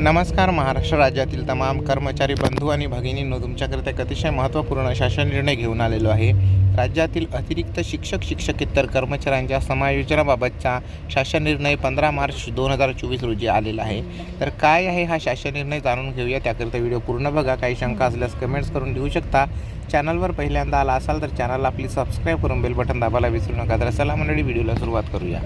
नमस्कार महाराष्ट्र राज्यातील तमाम कर्मचारी बंधू आणि भगिनींनो तुमच्याकरिता एक अतिशय महत्त्वपूर्ण शासन निर्णय घेऊन आलेलो आहे. राज्यातील अतिरिक्त शिक्षक शिक्षकेतर कर्मचाऱ्यांच्या समायोजनाबाबतचा शासन निर्णय पंधरा मार्च दोन हजार चोवीस रोजी आलेला आहे. तर काय आहे हा शासन निर्णय जाणून घेऊया. त्याकरिता व्हिडिओ पूर्ण बघा. काही शंका असल्यास कमेंट्स करून लिहू शकता. चॅनलवर पहिल्यांदा आला असाल तर चॅनलला आपली सबस्क्राईब करून बेल बटन दाबायला विसरू नका. तर चला मंडळी व्हिडिओला सुरुवात करूया.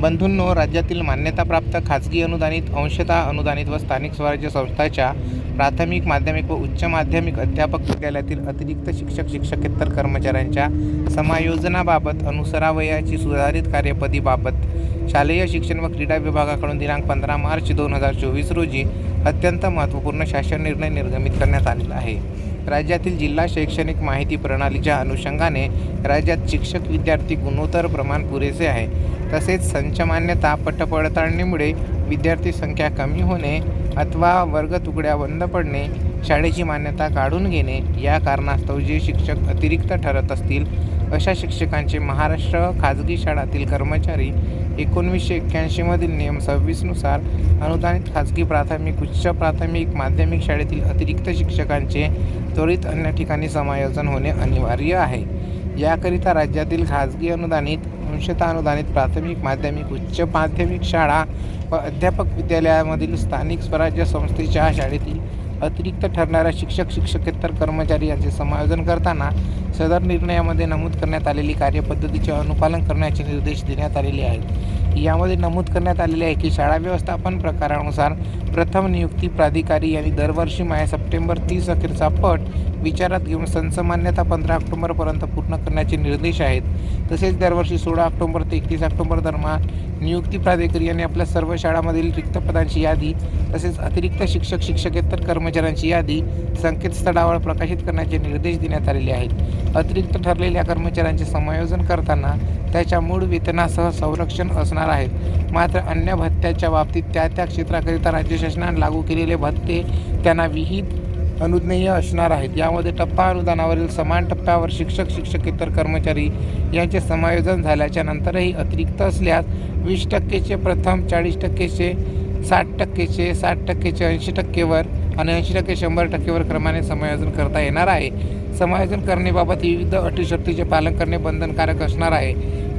बंधूंनो राज्यातील मान्यताप्राप्त खाजगी अनुदानित अंशतः अनुदानित व स्थानिक स्वराज्य संस्थाच्या प्राथमिक माध्यमिक व उच्च माध्यमिक अध्यापक विद्यालयातील अतिरिक्त शिक्षक शिक्षकेतर कर्मचाऱ्यांच्या समायोजनाबाबत अनुसरावयाची सुधारित कार्यपद्धतीबाबत शालेय शिक्षण व क्रीडा विभागाकडून दिनांक पंधरा मार्च दोन हजार चोवीस रोजी अत्यंत महत्त्वपूर्ण शासन निर्णय निर्गमित करण्यात आलेला आहे. राज्यातील जिल्हा शैक्षणिक माहिती प्रणालीच्या अनुषंगाने राज्यात शिक्षक विद्यार्थी गुणोत्तर प्रमाण पुरेसे आहे. तसेच संचमान्यता पटपडताळणीमुळे विद्यार्थी संख्या कमी होणे अथवा वर्ग तुकड्या बंद पडणे शाळेची मान्यता काढून घेणे या कारणास्तव जे शिक्षक अतिरिक्त ठरत असतील अशा शिक्षकांचे महाराष्ट्र खाजगी शाळातील कर्मचारी एकोणवीसशे एक्क्याऐंशीमधील नियम सव्वीसनुसार अनुदानित खाजगी प्राथमिक उच्च प्राथमिक माध्यमिक शाळेतील अतिरिक्त शिक्षकांचे त्वरित अन्य ठिकाणी समायोजन होणे अनिवार्य आहे. याकरिता राज्यातील खाजगी अनुदानित अंशतः अनुदानित प्राथमिक माध्यमिक उच्च माध्यमिक शाळा व अध्यापक विद्यालयामधील स्थानिक स्वराज्य संस्थेच्या शाळेतील अतिरिक्त ठरणाऱ्या शिक्षक शिक्षकेतर कर्मचारी यांचे समायोजन करताना सदर निर्णयामध्ये नमूद करण्यात आलेली कार्यपद्धतीचे अनुपालन करण्याचे निर्देश देण्यात आलेले आहेत. यामध्ये नमूद करण्यात आलेले आहे की शाळा व्यवस्थापन प्रकारानुसार प्रथम नियुक्ती प्राधिकारी यांनी दरवर्षी माय सप्टेंबर तीस अखेरचा पट विचारात घेऊन संच मान्यता पंधरा ऑक्टोबरपर्यंत पूर्ण करण्याचे निर्देश आहेत. तसेच दरवर्षी सोळा ऑक्टोबर ते एकतीस ऑक्टोबर दरम्यान नियुक्ती प्राधिकारी यांनी आपल्या सर्व शाळांमधील रिक्त पदांची यादी तसेच अतिरिक्त शिक्षक शिक्षकेतर कर्मचाऱ्यांची यादी संकेतस्थळावर प्रकाशित करण्याचे निर्देश देण्यात आलेले आहेत. अतिरिक्त ठरलेल्या कर्मचाऱ्यांचे समायोजन करताना त्याच्या मूळ वेतनासह संरक्षण असणार आहेत. मात्र अन्य भत्त्याच्या बाबतीत त्या त्या क्षेत्राकरिता राज्य शासनाने लागू केलेले भत्ते त्यांना विहित अनुज्ञेय असणार आहेत. यामध्ये टप्पा अनुदानावरील समान टप्प्यावर शिक्षक शिक्षकेतर कर्मचारी यांचे समायोजन झाल्याच्या नंतरही अतिरिक्त असल्यास वीस टक्केचे प्रथम चाळीस टक्केचे साठ टक्केचे साठ टक्केचे ऐंशी टक्केवर आणि ऐंशी टक्के शंभर टक्केवर क्रमाने समायोजन करता येणार आहे. समायोजन करण्याबाबत विविध अटीशर्तीचे पालन करणे बंधनकारक असणार आहे.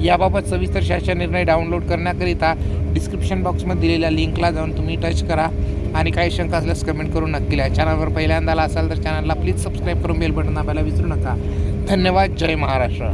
याबाबत सविस्तर शासन निर्णय डाउनलोड करण्याकरिता डिस्क्रिप्शन बॉक्समध्ये दिलेल्या लिंकला जाऊन तुम्ही टच करा. आणि काही शंका असल्यास कमेंट करून नक्की लिहा. चॅनलवर पहिल्यांदा आला असाल तर चॅनलला प्लीज सबस्क्राईब करून बेल बटन दाबायला विसरू नका. धन्यवाद. जय महाराष्ट्र.